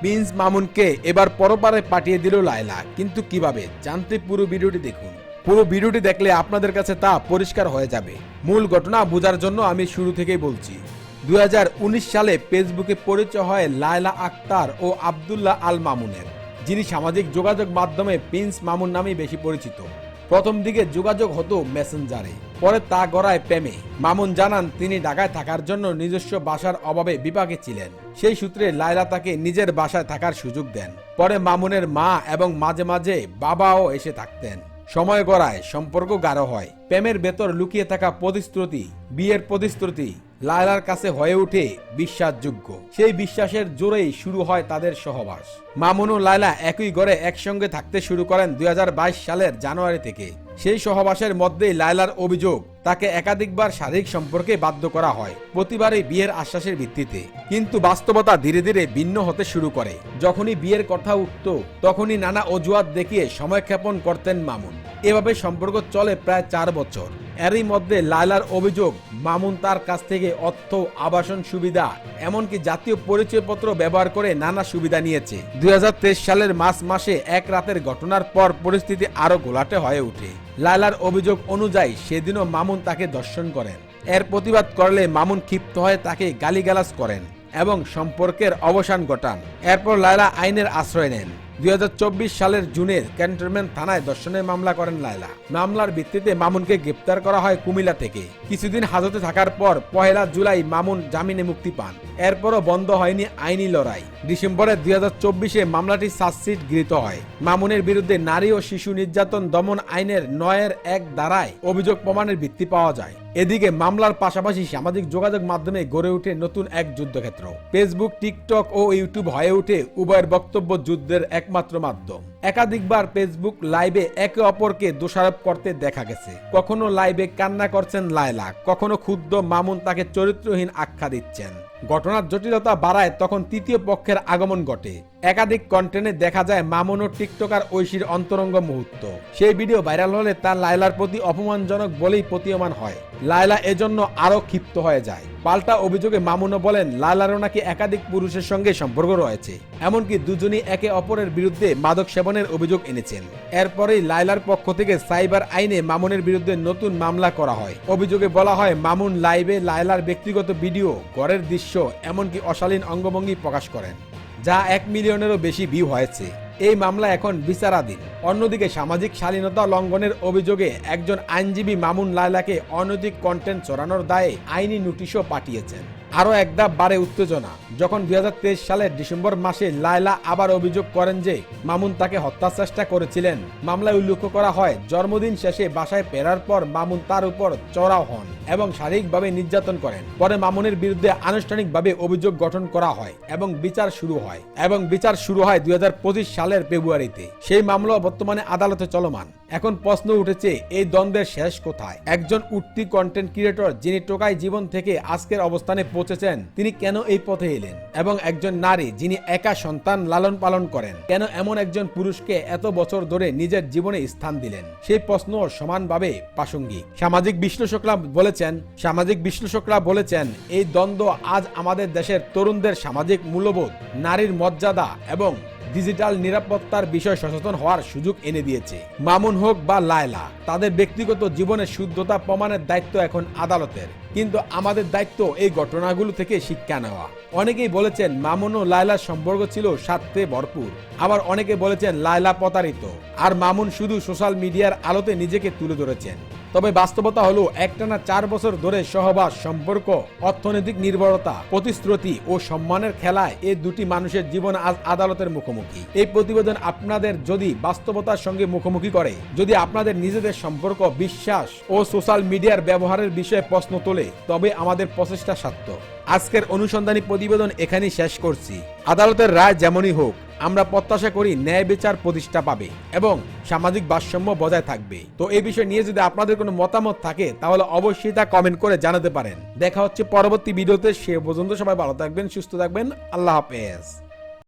Prince মামুনকে এবার পরপারে পাঠিয়ে দিল লায়লা। কিন্তু কীভাবে? জানতে পুরো ভিডিওটি দেখুন। পুরো ভিডিওটি দেখলে আপনাদের কাছে তা পরিষ্কার হয়ে যাবে। মূল ঘটনা বোঝার জন্য আমি শুরু থেকেই বলছি। দু হাজার উনিশ সালে ফেসবুকে পরিচয় হয় লায়লা আক্তার ও আবদুল্লাহ আল মামুনের, যিনি সামাজিক যোগাযোগ মাধ্যমে প্রিন্স মামুন নামেই বেশি পরিচিত। প্রথম দিকে যোগাযোগ হতো মেসেঞ্জারে, পরে তা গড়ায় প্রেমে। মামুন জানান, তিনি ঢাকায় থাকার জন্য নিজস্ব বাসার অভাবে বিপাকে ছিলেন। সেই সূত্রে লায়লা তাকে নিজের বাসায় থাকার সুযোগ দেন। পরে মামুনের মা এবং মাঝে মাঝে বাবাও এসে থাকতেন। সময় গড়ায় সম্পর্ক গাঢ় হয়। প্রেমের ভেতর লুকিয়ে থাকা প্রতিশ্রুতি, বিয়ের প্রতিশ্রুতি লায়লার কাছে হয়ে ওঠে বিশ্বাসযোগ্য। সেই বিশ্বাসের জোরেই শুরু হয় তাদের সহবাস। মামুন ও লায়লা একই ঘরে একসঙ্গে থাকতে শুরু করেন দুই হাজার বাইশ সালের জানুয়ারি থেকে। সেই সহবাসের মধ্যেই লায়লার অভিযোগ, তাকে একাধিকবার শারীরিক সম্পর্কে বাধ্য করা হয়, প্রতিবারই বিয়ের আশ্বাসের ভিত্তিতে। কিন্তু বাস্তবতা ধীরে ধীরে ভিন্ন হতে শুরু করে। যখনই বিয়ের কথা উঠত, তখনই নানা অজুহাত দেখিয়ে সময় ক্ষেপণ করতেন মামুন। এভাবে সম্পর্ক চলে প্রায় চার বছর। এরই মধ্যে লায়লার অভিযোগ, মামুন তার কাছ থেকে অর্থ, আবাসন সুবিধা, এমনকি জাতীয় পরিচয়পত্র ব্যবহার করে নানা সুবিধা নিয়েছে। দুই সালের মার্চ মাসে এক রাতের ঘটনার পর পরিস্থিতি আরও গোলাটে হয়ে ওঠে। লায়লার অভিযোগ অনুযায়ী সেদিনও মামুন তাকে দর্শন করেন। এর প্রতিবাদ করলে মামুন ক্ষিপ্ত হয়ে তাকে গালিগালাজ করেন এবং সম্পর্কের অবসান ঘটান। এরপর লায়লা আইনের আশ্রয় নেন। দুই হাজার চব্বিশ সালের জুনের ক্যান্টনমেন্ট থানায় দর্শনের মামলা করেন লায়লা। মামলার ভিত্তিতে মামুনকে গ্রেপ্তার করা হয় কুমিল্লা থেকে। কিছুদিন হাজতে থাকার পর পহেলা জুলাই মামুন জামিনে মুক্তি পান। এরপরও বন্ধ হয়নি আইনি লড়াই। ডিসেম্বরে দুই হাজার চব্বিশে মামলাটি সার্জশিট গৃহীত হয়। মামুনের বিরুদ্ধে নারী ও শিশু নির্যাতন দমন আইনের নয়ের এক ধারায় অভিযোগ প্রমাণের ভিত্তি পাওয়া যায়। এদিকে মামলার পাশাপাশি সামাজিক যোগাযোগ মাধ্যমে গড়ে ওঠে নতুন এক যুদ্ধক্ষেত্র। ফেসবুক টিকটক ও ইউটিউব হয়ে ওঠে উভয়ের বক্তব্য যুদ্ধের একমাত্র মাধ্যম। একাধিকবার ফেসবুক লাইভে একে অপরকে দোষারোপ করতে দেখা গেছে। কখনো লাইভে কান্না করছেন লায়লা, কখনো ক্ষুদ্র মামুন তাকে চরিত্রহীন আখ্যা দিচ্ছেন। ঘটনার জটিলতা বাড়ায় তখন তৃতীয় পক্ষের আগমন ঘটে। একাধিক কন্টেন্টে দেখা যায় মামুন ও টিকটকার ঐশীর অন্তরঙ্গ মুহূর্ত। সেই ভিডিও ভাইরাল হলে তার লায়লার প্রতি অপমানজনক বলেই প্রতীয়মান হয়। লায়লা এজন্য আরও ক্ষিপ্ত হয়ে যায়। পাল্টা অভিযোগে মামুনও বলেন, লালারও নাকি একাধিক পুরুষের সঙ্গে সম্পর্ক রয়েছে। এমনকি দুজনই একে অপরের বিরুদ্ধে মাদক সেবনের অভিযোগ এনেছেন। এরপরেই লাইলার পক্ষ থেকে সাইবার আইনে মামুনের বিরুদ্ধে নতুন মামলা করা হয়। অভিযোগে বলা হয়, মামুন লাইভে লাইলার ব্যক্তিগত ভিডিও, ঘরের দৃশ্য, এমনকি অশালীন অঙ্গভঙ্গি প্রকাশ করেন। যা এক মিলিয়নেরও বেশি ভিউ হয়েছে। এই মামলা এখন বিচারাধীন। অন্যদিকে সামাজিক শালীনতা লঙ্ঘনের অভিযোগে একজন আইনজীবী মামুন লায়লাকে অনৈতিক কন্টেন্ট চড়ানোর দায়ে আইনি নোটিশও পাঠিয়েছেন। আরও এক ধাপ বাড়ে উত্তেজনা। যখন দুই হাজার তেইশ সালের ডিসেম্বর মাসে লায়লা আবার অভিযোগ করেন যে, মামুন তাকে হত্যার চেষ্টা করেছিলেন। মামলায় উল্লেখ করা হয়, জন্মদিন শেষে বাসায় ফেরার পর মামুন তার উপর চড়াও হন এবং শারীরিকভাবে নির্যাতন করেন। পরে মামুনের বিরুদ্ধে আনুষ্ঠানিকভাবে অভিযোগ গঠন করা হয় এবং বিচার শুরু হয়। এবং বিচার শুরু হয় দুই হাজার পঁচিশ সালের ফেব্রুয়ারিতে। সেই মামলা বর্তমানে আদালতে চলমান। এখন প্রশ্ন উঠেছে, এই দ্বন্দ্বের শেষ কোথায়? একজন উঠতি কন্টেন্ট ক্রিয়েটর যিনি টোকাই জীবন থেকে আজকের অবস্থানে পৌঁছেছেন, তিনি কেন এই পথে এলেন? এবং একজন নারী যিনি একা সন্তান লালন পালন করেন, কেন এমন একজন পুরুষকে এত বছর ধরে নিজের জীবনে স্থান দিলেন? সেই প্রশ্ন সমানভাবে প্রাসঙ্গিক। সামাজিক বিশ্লেষকরা বলেছেন, সামাজিক বিশ্লেষকরা বলেছেন, এই দ্বন্দ্ব আজ আমাদের দেশের তরুণদের সামাজিক মূল্যবোধ, নারীর মর্যাদা এবং ডিজিটাল নিরাপত্তার বিষয় সচেতন হওয়ার সুযোগ এনে দিয়েছে। মামুন হোক বা লায়লা, তাদের ব্যক্তিগত জীবনের শুদ্ধতা প্রমাণের দায়িত্ব এখন আদালতের। কিন্তু আমাদের দায়িত্ব এই ঘটনাগুলো থেকে শিক্ষা নেওয়া। অনেকেই বলেছেন মামুন ও লায়লার সম্পর্ক ছিল স্বার্থে ভরপুর। আবার অনেকে বলেছেন লায়লা প্রতারিত। আর মামুন শুধু সোশ্যাল মিডিয়ার আলোতে নিজেকে তুলে ধরেছেন। তবে বাস্তবতা হলো একটানা চার বছর ধরে সহবাস, সম্পর্ক, অর্থনৈতিক নির্ভরতা, প্রতিশ্রুতি ও সম্মানের খেলায় এই দুটি মানুষের জীবন আজ আদালতের মুখোমুখি। এই প্রতিবেদন আপনাদের যদি বাস্তবতার সঙ্গে মুখোমুখি করে, যদি আপনাদের নিজেদের সম্পর্ক, বিশ্বাস ও সোশ্যাল মিডিয়ার ব্যবহারের বিষয়ে প্রশ্ন তোলে, তবে আমাদের প্রচেষ্টা সার্থক। আজকের অনুসন্ধানী প্রতিবেদন এখানেই শেষ করছি। আদালতের রায় যেমনই হোক আমরা প্রত্যাশা করি ন্যায় বিচার প্রতিষ্ঠা পাবে এবং সামাজিক ভারসাম্য বজায় থাকবে। তো এই বিষয় নিয়ে যদি আপনাদের কোনো মতামত থাকে, তাহলে অবশ্যই তা কমেন্ট করে জানাতে পারেন। দেখা হচ্ছে পরবর্তী ভিডিওতে, সে পর্যন্ত সবাই ভালো থাকবেন, সুস্থ থাকবেন, আল্লাহ হাফেজ।